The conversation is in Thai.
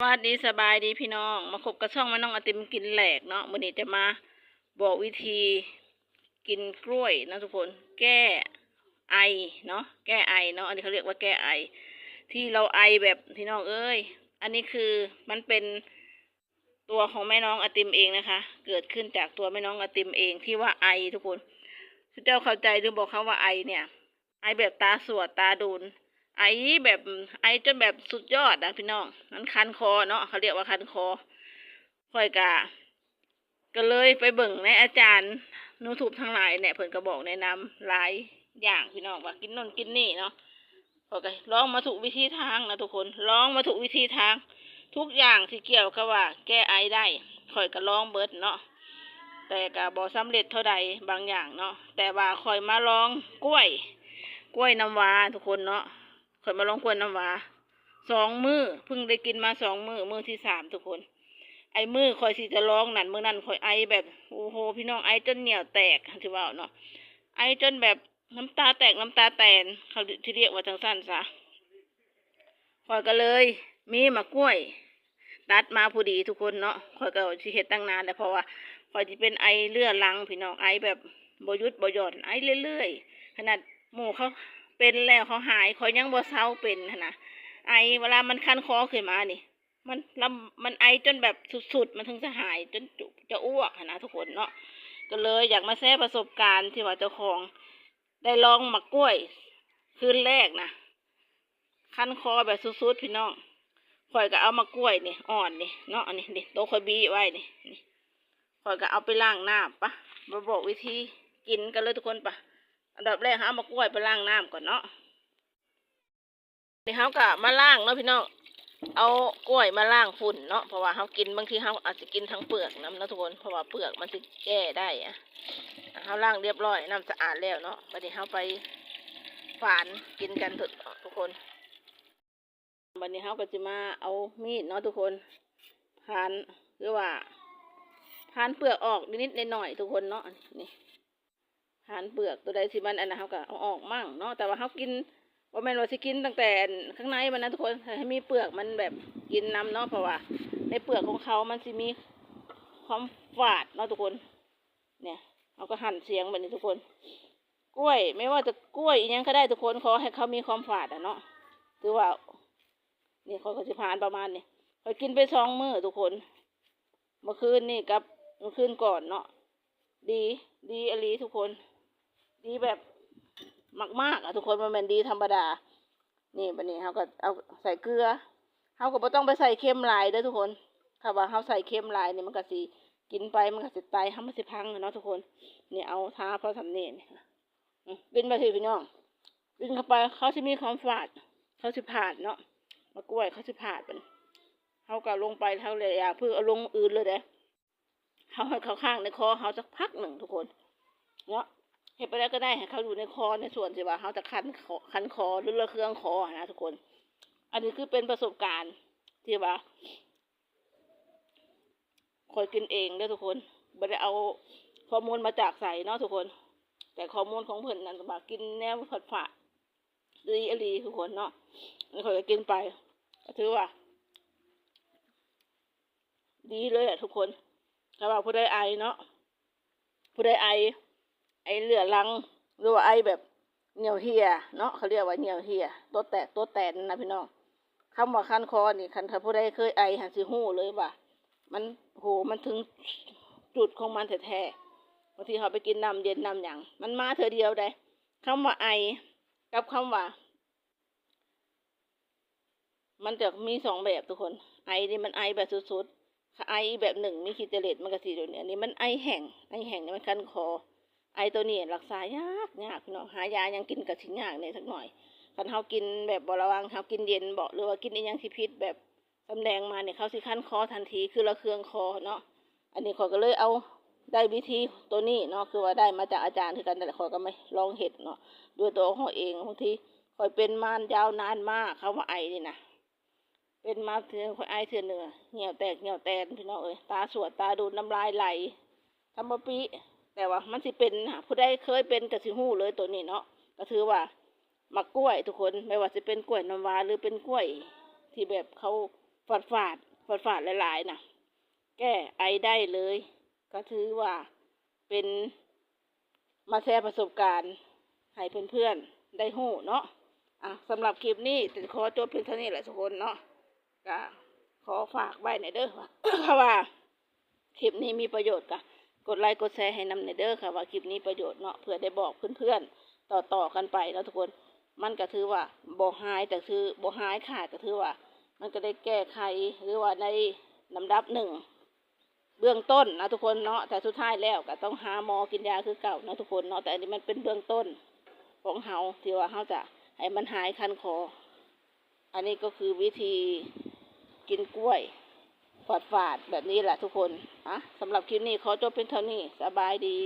สวัสดีสบายดีพี่น้อง มาคบกับช่องมาน้องอติมกินแหลกเนาะวันนี้จะมาบอกวิธีกินกล้วยนะทุกคนแก้ไอเนาะแก้ไอเนาะอันนี้เขาเรียกว่าแก้ไอ ที่เราไอแบบพี่น้องเอ้ย อันนี้คือมันเป็นตัวของแม่น้องอติมเองนะคะ เกิดขึ้นจากตัวแม่น้องอติมเองที่ว่าไอทุกคนทุกเจ้าเข้าใจหรือบอกเขาว่าไอเนี่ย ไอแบบตาสวดตาดูน ไอแบบไอจนแบบสุดยอดนะพี่น้องนั้นคันคอเนาะเขาเรียกว่าคันคอค่อยกะก็เลยไปเบิ่งในอาจารย์นูทูบทั้งหลายเนี่ยเพิ่นก็บอกแนะนำหลายอย่างพี่น้องว่ากินนนกินนี่เนาะพอยก็ลองมาถูกวิธีทางนะทุกคนลองมาถูกวิธีทาง ทุกอย่างที่เกี่ยวกับว่า แก้ไอได้ค่อยก็ลองเบิดเนาะแต่ก็บ่สำเร็จเท่าใดบางอย่างเนาะแต่ว่าค่อยมาลองกล้วย กล้วยน้ำว้าทุกคนเนาะ ข่อยมาลองกล้วยน้ำวาสองมือเพิ่งได้กินมาสองมือมือที่สามทุกคน ไอ้มือคอยสิจะร้องนั่นมือนั่นคอยไอแบบโอ้โหพี่น้องไอจนเหนียวแตกที่ว่าเนาะไอจนแบบน้ำตาแตกน้ำตาแตนเขาที่เรียกว่าจังสั้นซะคอยก็เลย มีมะกล้วยตัดมาพอดีทุกคนเนาะคอยก็สิเฮ็ดตั้งนานแล้วเพราะว่าคอยจะเป็นไอเลือดลังพี่น้องไอแบบบหยุดบหย่อนไอเรื่อยๆขนาดหมูเขา เป็นแล้วเขาหายเขายังบ่เศร้าเป็นนะไอเวลามันคันคอขึ้นมานี่ มันลำมันไอจนแบบสุดๆ มันถึงจะหายจนจุจะอ้วกนะทุกคนเนาะก็เลยอยากมาแชร์ประสบการณ์ที่ว่าเจ้าของ ได้ลองหมักกล้วยคืนแรกนะคันคอแบบสุดๆพี่น้องข่อยก็เอามากล้วยนี่อ่อนนี่เนาะอันนี้นี่โตะข่อยบีไว้นี่ข่อยก็เอาไปล้างหน้ำปะมาบอกวิธีกินกันเลยทุกคนปะ อันดับแรกเขามากล้วยไปล้างน้ำก่อนเนาะนี่เขาก็มาล้างเนาะพี่น้องเอากล้วยมาล้างฝุ่นเนาะเพราะว่าเขากินบางทีเขาอาจจะกินทั้งเปลือกน้ำนะทุกคนเพราะว่าเปลือกมันจะแก้ได้อะเขาล้างเรียบร้อยน้ำสะอาดแล้วเนาะวันนี้เขาไปฝานกินกันเถอะทุกคนวันนี้เขาก็จะมาเอามีดเนาะทุกคนผ่านหรือว่าผ่านเปลือกออกนิดๆหน่อยๆทุกคนเนาะนี่ หานเปลือกตัวใดที่มันอันนะเขาก็เอาออกมั่งเนาะแต่ว่าเขากินว่าแม่นว่าสิกินตั้งแต่ข้างในมันนะทุกคนให้มีเปลือกมันแบบกินน้ำเนาะเพราะว่า ในเปลือกของเขามันสิมีความฝาดเนาะทุกคน เนี่ยเขาก็หั่นเสียงแบบนี้ทุกคน กล้วย ไม่ว่าจะกล้วยอีกยังก็ได้ทุกคนขอให้เขามีความฝาดอะเนาะถือว่านี่เขาก็จะผ่านประมาณนี้เขากินไปสองมื้อทุกคน เมื่อคืนนี่กับเมื่อคืนก่อนเนาะดี ดีอลีทุกคน ดีแบบมากๆอะทุกคนมันเป็นดีธรรมดา นี่บันนี้เขาก็เอาใส่เกลือเขาก็บ่ต้องไปใส่เค็มหลายเด้อทุกคนถ้าว่าเขาใส่เค็มหลายนี่มันก็สิกินไปมันก็สิตายเขามันสิพังเนาะทุกคนนี่เอาทาเพราะทำนี่นี่อืมกินไปสิพี่น้องกินเข้าไปเขาจะมีความฝาด เขาสิผ่านเนาะมะกล้วยเขาสิผ่านมันเขาก็ลงไปเท่าเลยอย่าเพื่อเอาลงอื่นเลยเด้เขาให้เขาข้างในคอเขาสักพักหนึ่งทุกคนเนาะ เห็นไปแล้วก็ได้ให้เขาอยู่ในคอในส่วนที่ว่าเขาจะคันคอคันคอหรือระเครื่องคอนะทุกคน อันนี้คือเป็นประสบการณ์ที่ว่าคอยกินเองเด้อทุกคนไม่ได้เอาข้อมูลมาจากใส่เนาะทุกคน แต่ข้อมูลของเพื่อนนั่นว่ากินแนวผัดฝาดดีอรีทุกคนเนาะนี่คอยก็กินไปถือว่า ดีเลยแหละทุกคนถ้าว่าผู้ใดไอเนาะผู้ใดไอ ไอเหลือรังหรือว่าไอแบบเหนียวเหียเนาะเขาเรียกว่าเหนียวเหียตัวแตกตัวแตนนะพี่น้องคำว่าคันคอนี่คันถ้าผู้ใดเคยไอหันสิหู้เลยว่ามันโหมันถึงจุดของมันแท้ๆบางทีเขาไปกินน้ำเย็นน้ำหยังมันมาเธอเดียวได้คำว่าไอกับคำว่า มันจะมีสองแบบทุกคน ไอนี่มันไอแบบสุดๆไอแบบหนึ่งมีคิเจเลตมันก็สีเดียวนี้อันนี้มันไอแห้งไอแห้งนี่มันคันคอ ไอตัวนี้รักษายากยากพี่น้องหายายังกินกับชิ้นยากเนี่ยสักหน่อยคันเขากินแบบบระวังเขากินเย็นเบอกหรือว่ากินอีหยังที่พิษแบบสำแดงมาเนี่ยเขาสิขั้นคอทันทีคือระเคืองคอเนาะอันนี้ขอยก็เลยเอาได้วิธีตัวนี้เนาะคือว่าได้มาจากอาจารย์คือกันแต่ขอยก็ไม่ลองเห็ดเนาะด้วยตัวของเขาเองบางทีคอยเป็นมานยาวนานมากเขาว่าไอนี่นะเป็นมาเถื่อนคอยไอเถื่อนเนื้อเหี่ยวแตกเหี่ยวแตนพี่น้องเอ้ยตาสวดตาดูดน้ำลายไหลทำบะปี แต่ว่ามันสิเป็นผู้ใดเคยเป็นกับสิหู้เลยตัวนี้เนาะก็ถือว่ามักกล้วยทุกคนไม่ว่าจะเป็นกล้วยน้ำว้าหรือเป็นกล้วย ที่แบบเขาฝาดฝาดฝาดฝาดหลายๆนะแก้ไอได้เลย ก็ถือว่าเป็นมาแชร์ประสบการณ์ให้เพื่อนๆได้หู้เนาะอะสำหรับคลิปนี้จะขอจบเพียงเท่านี้แหละทุกคนเนาะก็ขอฝากไว้ในอยเด้อว่าเพราะว่าคลิปนี้มีประโยชน์ค่ะ กดไลค์กดแชร์ให้นำในเด้อค่ะว่าคลิปนี้ประโยชน์เนาะเพื่อได้บอกเพื่อนๆ ต่อๆกันไปเนาะทุกคนมันก็ถือว่าบ่หายแต่คือบ่หายขาดก็ถือว่า มันก็ได้แก้ไขหรือว่าในลำดับหนึ่งเบื้องต้นนะทุกคนเนาะแต่สุดท้ายแล้วก็ต้องหาหมอกินยาคือเก่านะทุกคนเนาะแต่อันนี้มันเป็นเบื้องต้นของเฮาที่ว่าเฮาจะให้มันหายคันคอ อันนี้ก็คือวิธีกินกล้วย ฝาดฝาดๆแบบนี้แหละทุกคนอะสำหรับคลิปนี้ขอจบเป็นเท่านี้สบายดี